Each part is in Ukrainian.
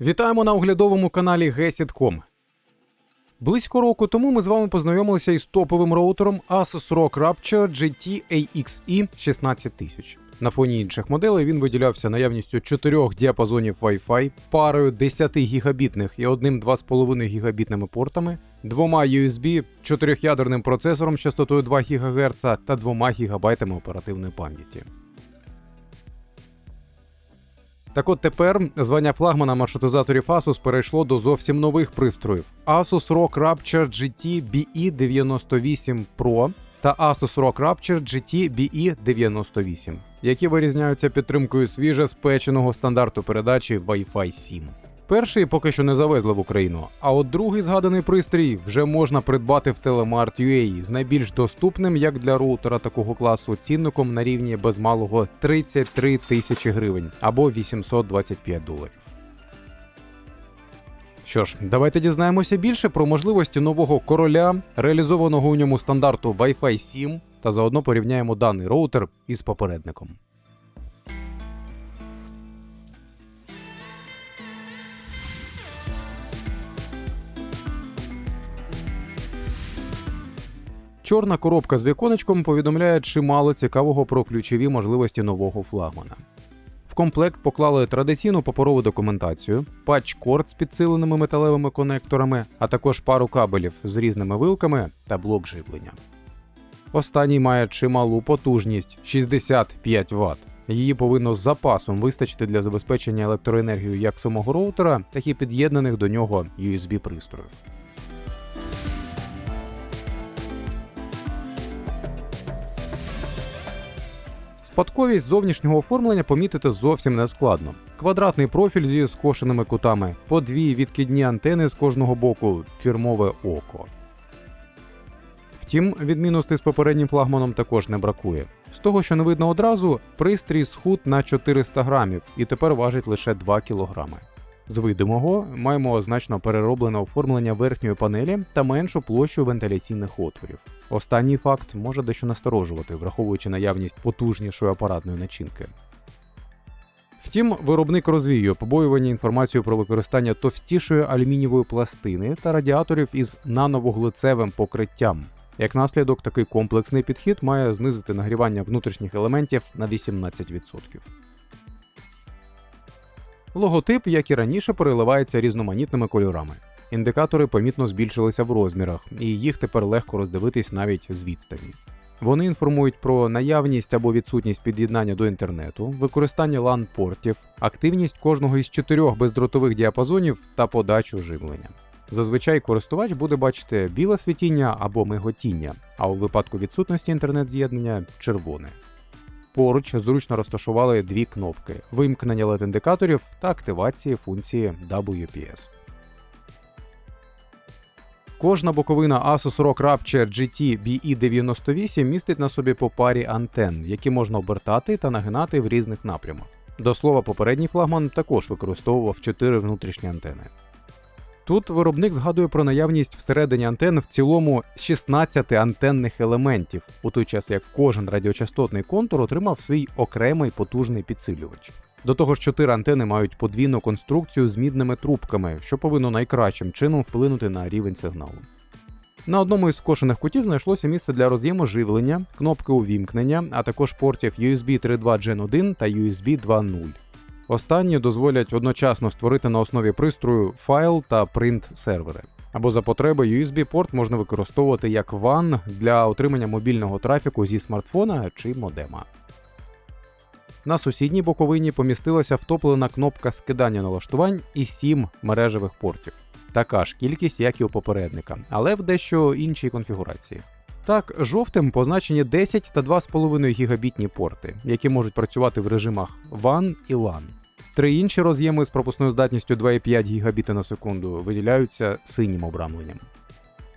Вітаємо на оглядовому каналі GESIT.com. Близько року тому ми з вами познайомилися із топовим роутером Asus ROG Rapture GT AXE 16000. На фоні інших моделей він виділявся наявністю чотирьох діапазонів Wi-Fi, парою 10 гігабітних і одним 2,5 гігабітними портами, двома USB, чотирьохядерним процесором з частотою 2 ГГц та 2 ГБ оперативної пам'яті. Так от тепер звання флагмана маршрутизаторів Asus перейшло до зовсім нових пристроїв: Asus ROG Rapture GT BE98 Pro та Asus ROG Rapture GT BE98, які вирізняються підтримкою свіже спеченого стандарту передачі Wi-Fi 7. Перший поки що не завезли в Україну, а от другий згаданий пристрій вже можна придбати в Telemart UA з найбільш доступним як для роутера такого класу цінником на рівні без малого 33 тисячі гривень або 825 доларів. Що ж, давайте дізнаємося більше про можливості нового короля, реалізованого у ньому стандарту Wi-Fi 7, та заодно порівняємо даний роутер із попередником. Чорна коробка з віконечком повідомляє чимало цікавого про ключові можливості нового флагмана. В комплект поклали традиційну паперову документацію, патч-корд з підсиленими металевими конекторами, а також пару кабелів з різними вилками та блок живлення. Останній має чималу потужність 65 Вт. Її повинно з запасом вистачити для забезпечення електроенергією як самого роутера, так і під'єднаних до нього USB пристроїв. Спадковість зовнішнього оформлення помітити зовсім не складно. Квадратний профіль зі скошеними кутами, по дві відкидні антени з кожного боку, фірмове око. Втім, відмінностей з попереднім флагманом також не бракує. З того, що не видно одразу, пристрій схуд на 400 грамів і тепер важить лише 2 кілограми. З видимого маємо значно перероблене оформлення верхньої панелі та меншу площу вентиляційних отворів. Останній факт може дещо насторожувати, враховуючи наявність потужнішої апаратної начинки. Втім, виробник розвіює побоювання інформацію про використання товстішої алюмінієвої пластини та радіаторів із нановуглецевим покриттям. Як наслідок, такий комплексний підхід має знизити нагрівання внутрішніх елементів на 18%. Логотип, як і раніше, переливається різноманітними кольорами. Індикатори помітно збільшилися в розмірах, і їх тепер легко роздивитись навіть з відстані. Вони інформують про наявність або відсутність під'єднання до інтернету, використання LAN портів, активність кожного із чотирьох бездротових діапазонів та подачу живлення. Зазвичай користувач буде бачити біле світіння або миготіння, а у випадку відсутності інтернет-з'єднання червоне. Поруч зручно розташували дві кнопки: вимкнення LED-індикаторів та активації функції WPS. Кожна боковина Asus ROG Rapture GT BE98 містить на собі по парі антенн, які можна обертати та нагинати в різних напрямах. До слова, попередній флагман також використовував 4 внутрішні антени. Тут виробник згадує про наявність всередині антенн в цілому 16 антенних елементів, у той час як кожен радіочастотний контур отримав свій окремий потужний підсилювач. До того ж, чотири антени мають подвійну конструкцію з мідними трубками, що повинно найкращим чином вплинути на рівень сигналу. На одному із скошених кутів знайшлося місце для роз'єму живлення, кнопки увімкнення, а також портів USB 3.2 Gen 1 та USB 2.0. Останні дозволять одночасно створити на основі пристрою файл та принт сервери. Або за потреби USB-порт можна використовувати як WAN для отримання мобільного трафіку зі смартфона чи модема. На сусідній боковині помістилася втоплена кнопка скидання налаштувань і 7 мережевих портів. Така ж кількість, як і у попередника, але в дещо іншій конфігурації. Так, жовтим позначені 10 та 2,5 гігабітні порти, які можуть працювати в режимах WAN і LAN. Три інші роз'єми з пропускною здатністю 2,5 гігабіти на секунду виділяються синім обрамленням.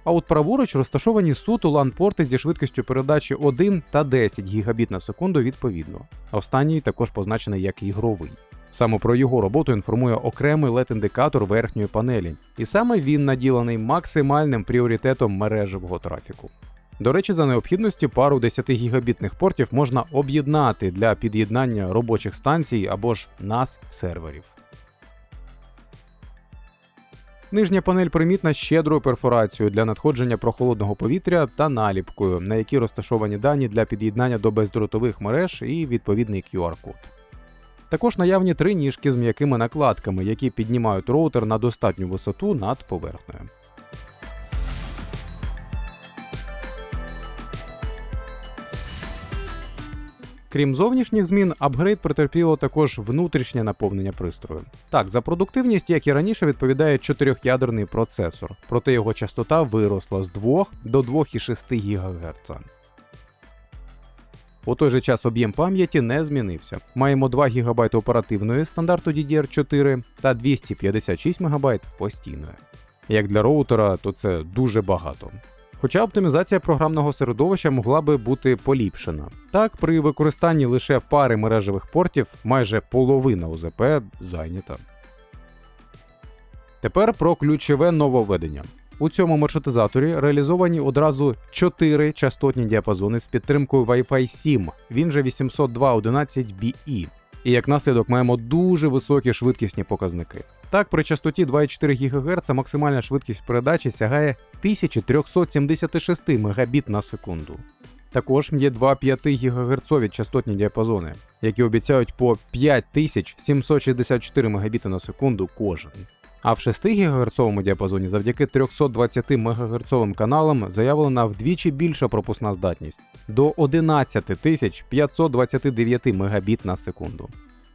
А от праворуч розташовані суто LAN-порти зі швидкістю передачі 1 та 10 гігабіт на секунду відповідно. Останній також позначений як ігровий. Саме про його роботу інформує окремий LED-індикатор верхньої панелі, і саме він наділений максимальним пріоритетом мережевого трафіку. До речі, за необхідності пару 10 гігабітних портів можна об'єднати для під'єднання робочих станцій або ж NAS серверів. Нижня панель примітна щедрою перфорацією для надходження прохолодного повітря та наліпкою, на якій розташовані дані для під'єднання до бездротових мереж і відповідний QR-код. Також наявні три ніжки з м'якими накладками, які піднімають роутер на достатню висоту над поверхнею. Крім зовнішніх змін, апгрейд претерпіло також внутрішнє наповнення пристрою. Так, за продуктивність, як і раніше, відповідає чотирьохядерний процесор, проте його частота виросла з 2 до 2,6 ГГц. У той же час об'єм пам'яті не змінився. Маємо 2 ГБ оперативної стандарту DDR4 та 256 МБ постійної. Як для роутера, то це дуже багато. Хоча оптимізація програмного середовища могла би бути поліпшена. Так, при використанні лише пари мережевих портів майже половина ОЗП зайнята. Тепер про ключове нововведення. У цьому маршрутизаторі реалізовані одразу 4 частотні діапазони з підтримкою Wi-Fi 7, він же 802.11be. І як наслідок маємо дуже високі швидкісні показники. Так, при частоті 2,4 ГГц максимальна швидкість передачі сягає 1376 Мбіт на секунду. Також є два 5 ГГц частотні діапазони, які обіцяють по 5764 Мбіт на секунду кожен. А в 6 ГГц діапазоні завдяки 320 МГц каналам заявлена вдвічі більша пропускна здатність до 11 529 Мбіт на секунду.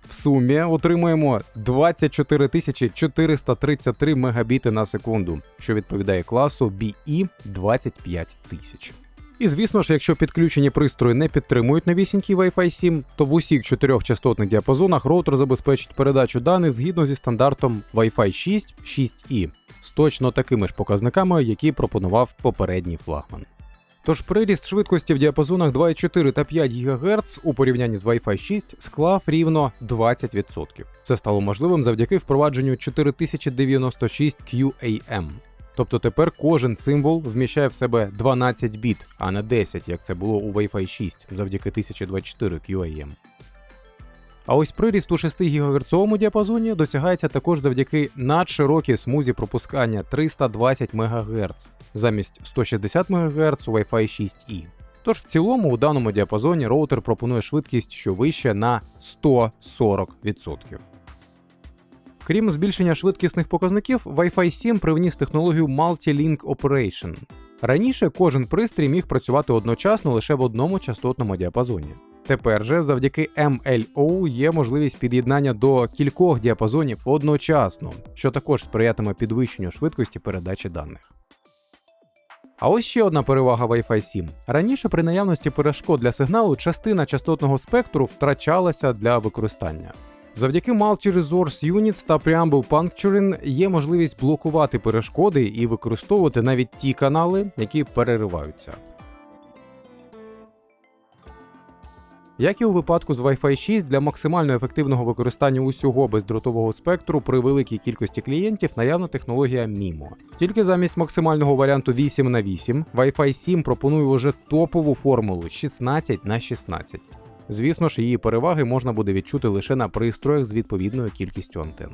В сумі отримуємо 24 433 Мбіти на секунду, що відповідає класу BE 25000. І звісно ж, якщо підключені пристрої не підтримують новісінький Wi-Fi 7, то в усіх чотирьох частотних діапазонах роутер забезпечить передачу даних згідно зі стандартом Wi-Fi 6 6E з точно такими ж показниками, які пропонував попередній флагман. Тож приріст швидкості в діапазонах 2,4 та 5 ГГц у порівнянні з Wi-Fi 6 склав рівно 20%. Це стало можливим завдяки впровадженню 4096 QAM. Тобто тепер кожен символ вміщає в себе 12 біт, а не 10, як це було у Wi-Fi 6 завдяки 1024 QAM. А ось приріст у 6 ГГц діапазоні досягається також завдяки надширокій смузі пропускання 320 МГц замість 160 МГц у Wi-Fi 6E. Тож в цілому у даному діапазоні роутер пропонує швидкість, що вища на 140%. Крім збільшення швидкісних показників, Wi-Fi 7 привніс технологію Multi-Link Operation. Раніше кожен пристрій міг працювати одночасно лише в одному частотному діапазоні. Тепер же завдяки MLO є можливість під'єднання до кількох діапазонів одночасно, що також сприятиме підвищенню швидкості передачі даних. А ось ще одна перевага Wi-Fi 7. Раніше при наявності перешкод для сигналу частина частотного спектру втрачалася для використання. Завдяки Multi-Resource Units та Preamble Puncturing є можливість блокувати перешкоди і використовувати навіть ті канали, які перериваються. Як і у випадку з Wi-Fi 6, для максимально ефективного використання усього бездротового спектру при великій кількості клієнтів наявна технологія MIMO. Тільки замість максимального варіанту 8 на 8 Wi-Fi 7 пропонує уже топову формулу 16 на 16. Звісно ж, її переваги можна буде відчути лише на пристроях з відповідною кількістю антенн.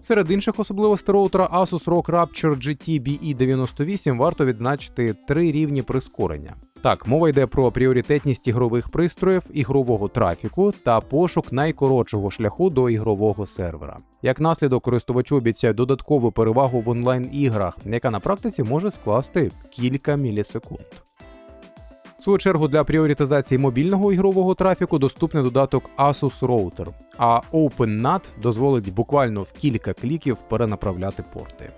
Серед інших особливостей роутера Asus ROG Rapture GT BE98 варто відзначити три рівні прискорення. Так, мова йде про пріоритетність ігрових пристроїв, ігрового трафіку та пошук найкоротшого шляху до ігрового сервера. Як наслідок, користувачу обіцяють додаткову перевагу в онлайн-іграх, яка на практиці може скласти кілька мілісекунд. Свою чергу для пріоритизації мобільного ігрового трафіку доступний додаток Asus Router, а OpenNAT дозволить буквально в кілька кліків перенаправляти порти.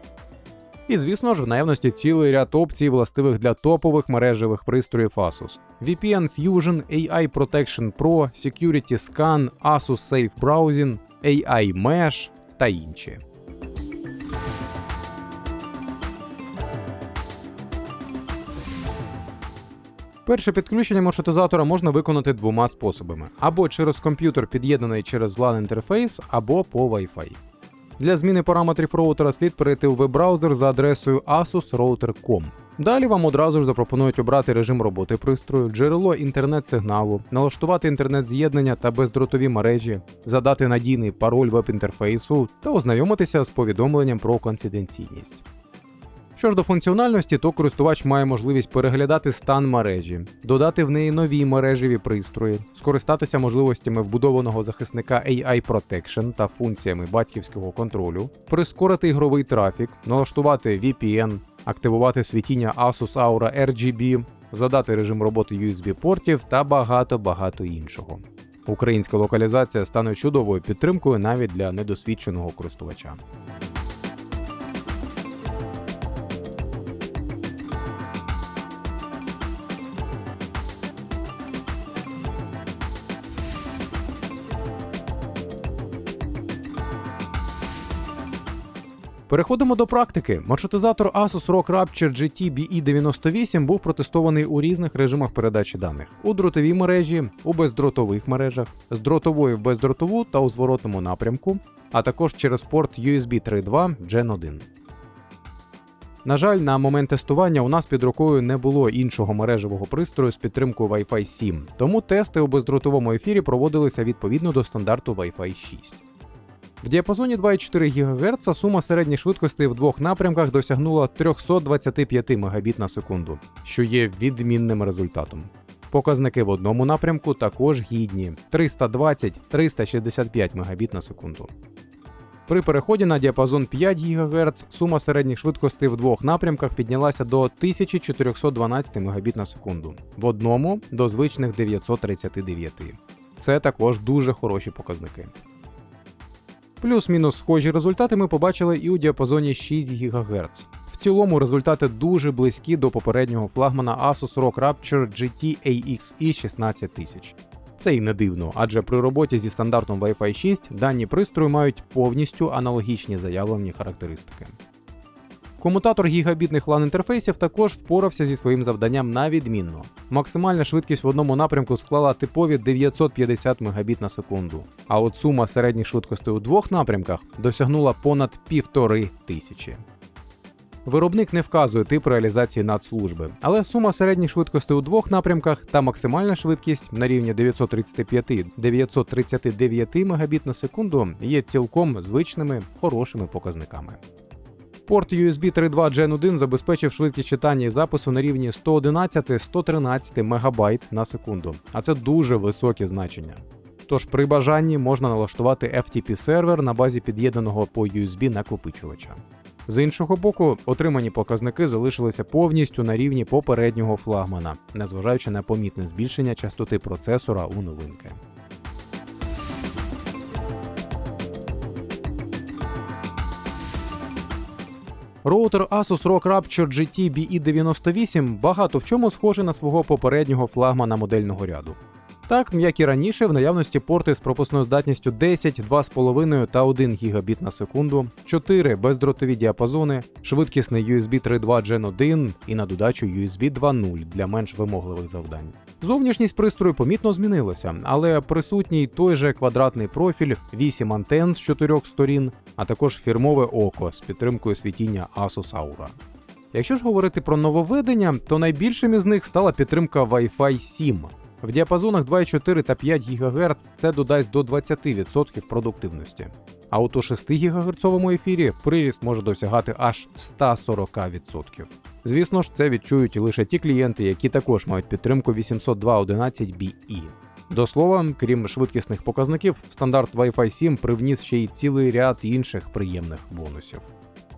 І, звісно ж, в наявності цілий ряд опцій, властивих для топових мережевих пристроїв Asus. VPN Fusion, AI Protection Pro, Security Scan, Asus Safe Browsing, AI Mesh та інші. Перше підключення маршрутизатора можна виконати двома способами: або через комп'ютер, під'єднаний через LAN інтерфейс, або по Wi-Fi. Для зміни параметрів роутера слід перейти у веб-браузер за адресою asusrouter.com. Далі вам одразу ж запропонують обрати режим роботи пристрою, джерело інтернет-сигналу, налаштувати інтернет-з'єднання та бездротові мережі, задати надійний пароль веб-інтерфейсу та ознайомитися з повідомленням про конфіденційність. Що ж до функціональності, то користувач має можливість переглядати стан мережі, додати в неї нові мережеві пристрої, скористатися можливостями вбудованого захисника AI Protection та функціями батьківського контролю, прискорити ігровий трафік, налаштувати VPN, активувати світіння Asus Aura RGB, задати режим роботи USB-портів та багато-багато іншого. Українська локалізація стане чудовою підтримкою навіть для недосвідченого користувача. Переходимо до практики. Маршрутизатор Asus ROG Rapture GT BE98 був протестований у різних режимах передачі даних: у дротовій мережі, у бездротових мережах, з дротової в бездротову та у зворотному напрямку, а також через порт USB 3.2 Gen 1. На жаль, на момент тестування у нас під рукою не було іншого мережевого пристрою з підтримкою Wi-Fi 7, тому тести у бездротовому ефірі проводилися відповідно до стандарту Wi-Fi 6. В діапазоні 2,4 ГГц сума середніх швидкостей в двох напрямках досягнула 325 Мбіт на секунду, що є відмінним результатом. Показники в одному напрямку також гідні 320-365 Мбіт на секунду. При переході на діапазон 5 ГГц сума середніх швидкостей в двох напрямках піднялася до 1412 Мбіт на секунду, в одному до звичних 939. Це також дуже хороші показники. Плюс-мінус схожі результати ми побачили і у діапазоні 6 ГГц. В цілому результати дуже близькі до попереднього флагмана Asus ROG Rapture GT AXE 16000. Це і не дивно, адже при роботі зі стандартом Wi-Fi 6 дані пристрої мають повністю аналогічні заявлені характеристики. Комутатор гігабітних LAN інтерфейсів також впорався зі своїм завданням на відмінно. Максимальна швидкість в одному напрямку склала типові 950 Мбіт на секунду, а от сума середніх швидкостей у двох напрямках досягнула понад півтори тисячі. Виробник не вказує тип реалізації надслужби, але сума середніх швидкостей у двох напрямках та максимальна швидкість на рівні 935-939 Мбіт на секунду є цілком звичними хорошими показниками. Порт USB 3.2 Gen 1 забезпечив швидкість читання і запису на рівні 111-113 МБ на секунду, а це дуже високі значення. Тож при бажанні можна налаштувати FTP сервер на базі під'єднаного по USB накопичувача. З іншого боку, отримані показники залишилися повністю на рівні попереднього флагмана, незважаючи на помітне збільшення частоти процесора у новинки. Роутер Asus ROG Rapture GT BE98 багато в чому схожий на свого попереднього флагмана модельного ряду. Так, як і раніше, в наявності порти з пропускною здатністю 10, 2,5 та 1 Гбіт на секунду, 4 бездротові діапазони, швидкісний USB 3.2 Gen 1 і на додачу USB 2.0 для менш вимогливих завдань. Зовнішність пристрою помітно змінилася, але присутній той же квадратний профіль, 8 антенн з чотирьох сторін, а також фірмове око з підтримкою світіння Asus Aura. Якщо ж говорити про нововведення, то найбільшим із них стала підтримка Wi-Fi 7. В діапазонах 2,4 та 5 ГГц це додасть до 20% продуктивності. А от у 6 ГГц ефірі приріст може досягати аж 140%. Звісно ж, це відчують лише ті клієнти, які також мають підтримку 802.11be. До слова, крім швидкісних показників, стандарт Wi-Fi 7 привніс ще й цілий ряд інших приємних бонусів.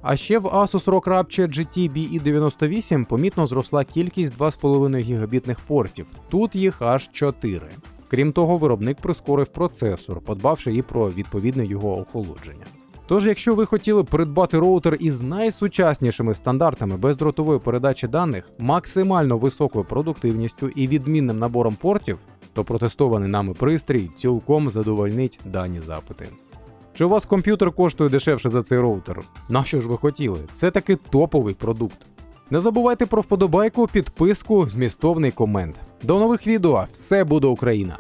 А ще в Asus ROG Rapture GT BE98 помітно зросла кількість 2,5 гігабітних портів, тут їх аж 4. Крім того, виробник прискорив процесор, подбавши і про відповідне його охолодження. Тож, якщо ви хотіли придбати роутер із найсучаснішими стандартами бездротової передачі даних, максимально високою продуктивністю і відмінним набором портів, то протестований нами пристрій цілком задовольнить дані запити. Чи у вас комп'ютер коштує дешевше за цей роутер? На що ж ви хотіли? Це таки топовий продукт. Не забувайте про вподобайку, підписку, змістовний комент. До нових відео! Все буде Україна!